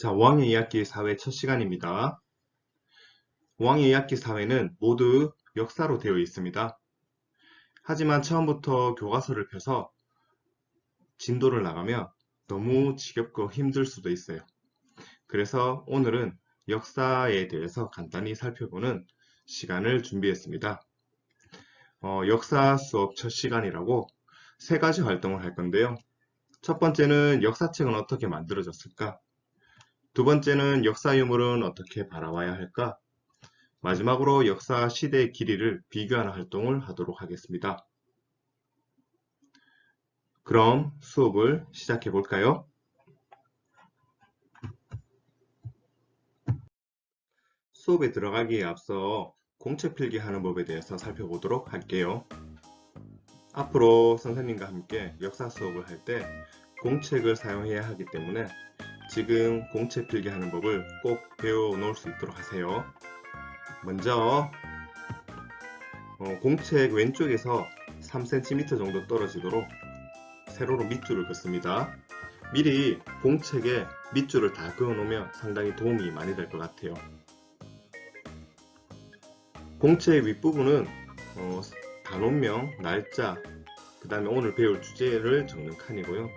자, 5학년 2학기 사회 첫 시간입니다. 5학년 2학기 사회는 모두 역사로 되어 있습니다. 하지만 처음부터 교과서를 펴서 진도를 나가면 너무 지겹고 힘들 수도 있어요. 그래서 오늘은 역사에 대해서 간단히 살펴보는 시간을 준비했습니다. 어, 역사 수업 첫 시간이라고 세 가지 활동을 할 건데요. 첫 번째는 역사책은 어떻게 만들어졌을까? 두 번째는 역사 유물은 어떻게 바라와야 할까? 마지막으로 역사 시대의 길이를 비교하는 활동을 하도록 하겠습니다. 그럼 수업을 시작해 볼까요? 수업에 들어가기에 앞서 공책 필기하는 법에 대해서 살펴보도록 할게요. 앞으로 선생님과 함께 역사 수업을 할 때 공책을 사용해야 하기 때문에 지금 공책 필기 하는 법을 꼭 배워 놓을 수 있도록 하세요. 먼저 어, 공책 왼쪽에서 3cm 정도 떨어지도록 세로로 밑줄을 긋습니다. 미리 공책에 밑줄을 다 그어 놓으면 상당히 도움이 많이 될 것 같아요. 공책 윗부분은 어, 단원명, 날짜, 그 다음에 오늘 배울 주제를 적는 칸이고요.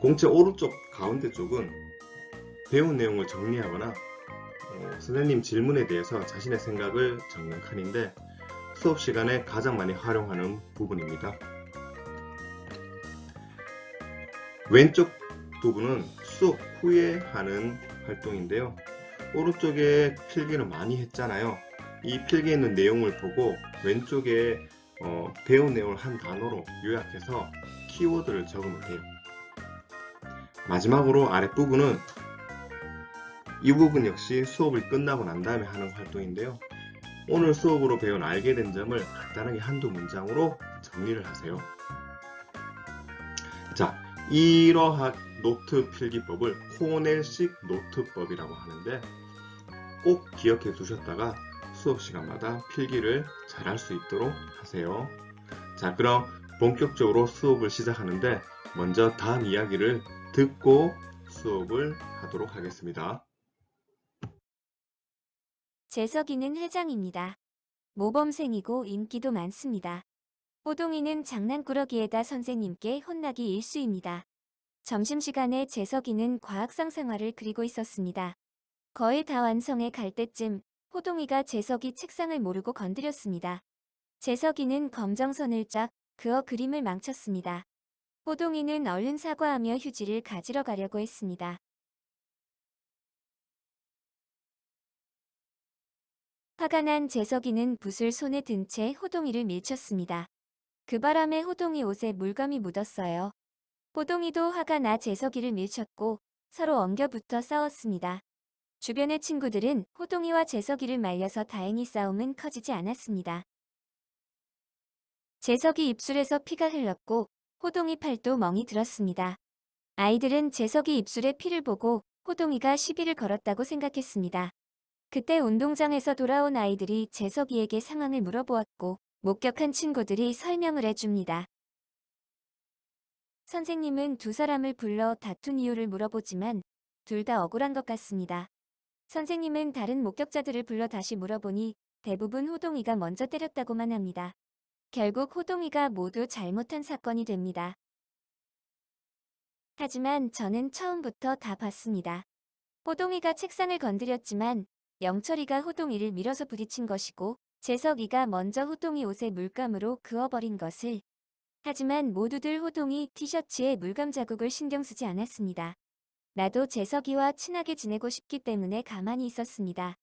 공책 오른쪽 가운데 쪽은 배운 내용을 정리하거나 어, 선생님 질문에 대해서 자신의 생각을 적는 칸인데 수업 시간에 가장 많이 활용하는 부분입니다. 왼쪽 부분은 수업 후에 하는 활동인데요. 오른쪽에 필기를 많이 했잖아요. 이 필기에 있는 내용을 보고 왼쪽에 어, 배운 내용을 한 단어로 요약해서 키워드를 적으면 돼요. 마지막으로 아랫부분은 이 부분 역시 수업이 끝나고 난 다음에 하는 활동인데요. 오늘 수업으로 배운 알게 된 점을 간단하게 한두 문장으로 정리를 하세요. 자, 이러한 노트 필기법을 코넬식 노트법이라고 하는데 꼭 기억해 두셨다가 수업 시간마다 필기를 잘 할 수 있도록 하세요. 자, 그럼 본격적으로 수업을 시작하는데 먼저 다음 이야기를 듣고 수업을 하도록 하겠습니다. 재석이는 회장입니다. 모범생이고 인기도 많습니다. 호동이는 장난꾸러기에다 선생님께 혼나기 일수입니다. 점심시간에 재석이는 과학상 생활을 그리고 있었습니다. 거의 다 완성해 갈 때쯤 호동이가 재석이 책상을 모르고 건드렸습니다. 재석이는 검정선을 쫙 그어 그림을 망쳤습니다. 호동이는 얼른 사과하며 휴지를 가지러 가려고 했습니다. 화가 난 재석이는 붓을 손에 든 채 호동이를 밀쳤습니다. 그 바람에 호동이 옷에 물감이 묻었어요. 호동이도 화가 나 재석이를 밀쳤고 서로 엉겨붙어 싸웠습니다. 주변의 친구들은 호동이와 재석이를 말려서 다행히 싸움은 커지지 않았습니다. 재석이 입술에서 피가 흘렀고 호동이 팔도 멍이 들었습니다. 아이들은 재석이 입술에 피를 보고 호동이가 시비를 걸었다고 생각했습니다. 그때 운동장에서 돌아온 아이들이 재석이에게 상황을 물어보았고 목격한 친구들이 설명을 해줍니다. 선생님은 두 사람을 불러 다툰 이유를 물어보지만 둘 다 억울한 것 같습니다. 선생님은 다른 목격자들을 불러 다시 물어보니 대부분 호동이가 먼저 때렸다고만 합니다. 결국 호동이가 모두 잘못한 사건이 됩니다. 하지만 저는 처음부터 다 봤습니다. 호동이가 책상을 건드렸지만 영철이가 호동이를 밀어서 부딪힌 것이고 재석이가 먼저 호동이 옷에 물감으로 그어버린 것을 하지만 모두들 호동이 티셔츠에 물감 자국을 신경 쓰지 않았습니다. 나도 재석이와 친하게 지내고 싶기 때문에 가만히 있었습니다.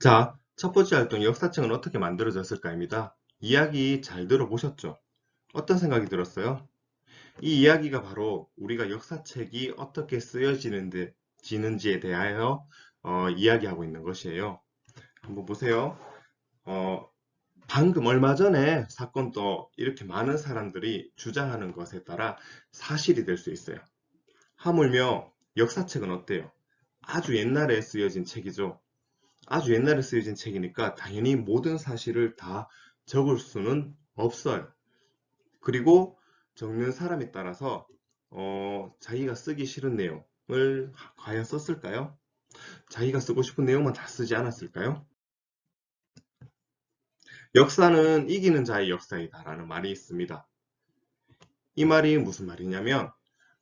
자, 첫 번째 활동 역사책은 어떻게 만들어졌을까입니다. 이야기 잘 들어보셨죠? 어떤 생각이 들었어요? 이 이야기가 바로 우리가 역사책이 어떻게 쓰여지는데, 지는지에 대하여 어, 이야기하고 있는 것이에요. 한번 보세요. 어, 방금 얼마 전에 사건도 이렇게 많은 사람들이 주장하는 것에 따라 사실이 될 수 있어요. 하물며 역사책은 어때요? 아주 옛날에 쓰여진 책이죠. 아주 옛날에 쓰여진 책이니까 당연히 모든 사실을 다 적을 수는 없어요. 그리고 적는 사람에 따라서 어, 자기가 쓰기 싫은 내용을 과연 썼을까요? 자기가 쓰고 싶은 내용만 다 쓰지 않았을까요? 역사는 이기는 자의 역사이다 라는 말이 있습니다. 이 말이 무슨 말이냐면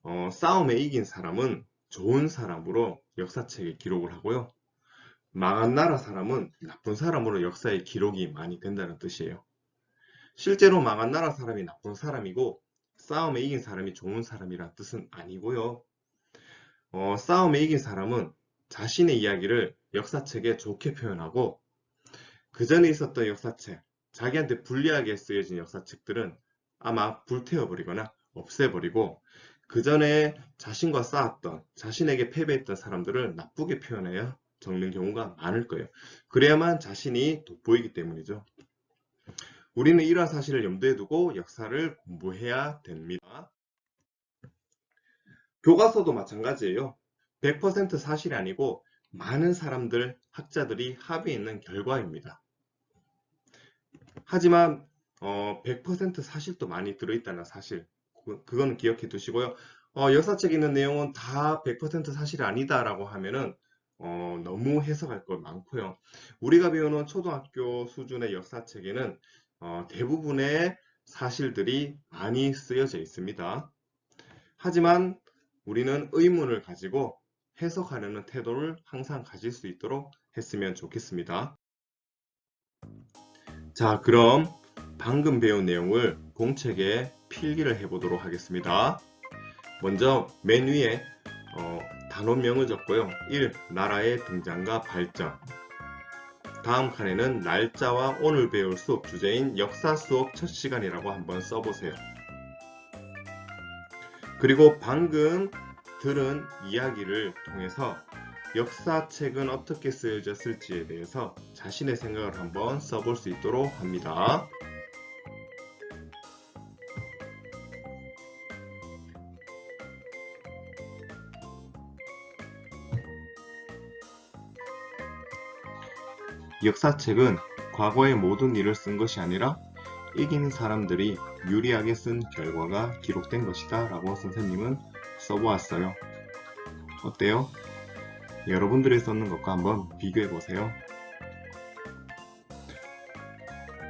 어, 싸움에 이긴 사람은 좋은 사람으로 역사책에 기록을 하고요. 망한 나라 사람은 나쁜 사람으로 역사에 기록이 많이 된다는 뜻이에요. 실제로 망한 나라 사람이 나쁜 사람이고 싸움에 이긴 사람이 좋은 사람이란 뜻은 아니고요. 어, 싸움에 이긴 사람은 자신의 이야기를 역사책에 좋게 표현하고 그 전에 있었던 역사책, 자기한테 불리하게 쓰여진 역사책들은 아마 불태워버리거나 없애버리고 그 전에 자신과 싸웠던, 자신에게 패배했던 사람들을 나쁘게 표현하여 적는 경우가 많을 거예요. 그래야만 자신이 돋보이기 때문이죠. 우리는 이러한 사실을 염두에 두고 역사를 공부해야 됩니다. 교과서도 마찬가지예요. 100% 사실이 아니고 많은 사람들, 학자들이 합의했는 결과입니다. 하지만 어, 100% 사실도 많이 들어있다는 사실, 그- 그거는 기억해 두시고요. 어, 역사책에 있는 내용은 다 100% 사실이 아니다라고 하면은 어, 너무 해석할 것 많고요. 우리가 배우는 초등학교 수준의 역사책에는 어, 대부분의 사실들이 많이 쓰여져 있습니다. 하지만 우리는 의문을 가지고 해석하려는 태도를 항상 가질 수 있도록 했으면 좋겠습니다. 자, 그럼 방금 배운 내용을 공책에 필기를 해보도록 하겠습니다. 먼저 맨 위에 어, 단원명을 적고요. 1. 나라의 등장과 발전 다음 칸에는 날짜와 오늘 배울 수업 주제인 역사 수업 첫 시간이라고 한번 써보세요. 그리고 방금 들은 이야기를 통해서 역사책은 어떻게 쓰여졌을지에 대해서 자신의 생각을 한번 써볼 수 있도록 합니다. 역사책은 과거의 모든 일을 쓴 것이 아니라 이기는 사람들이 유리하게 쓴 결과가 기록된 것이다 라고 선생님은 써보았어요. 어때요? 여러분들이 썼는 것과 한번 비교해 보세요.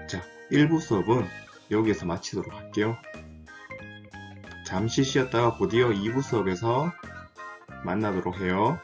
자, 1부 수업은 여기에서 마치도록 할게요. 잠시 쉬었다가 곧이어 2부 수업에서 만나도록 해요.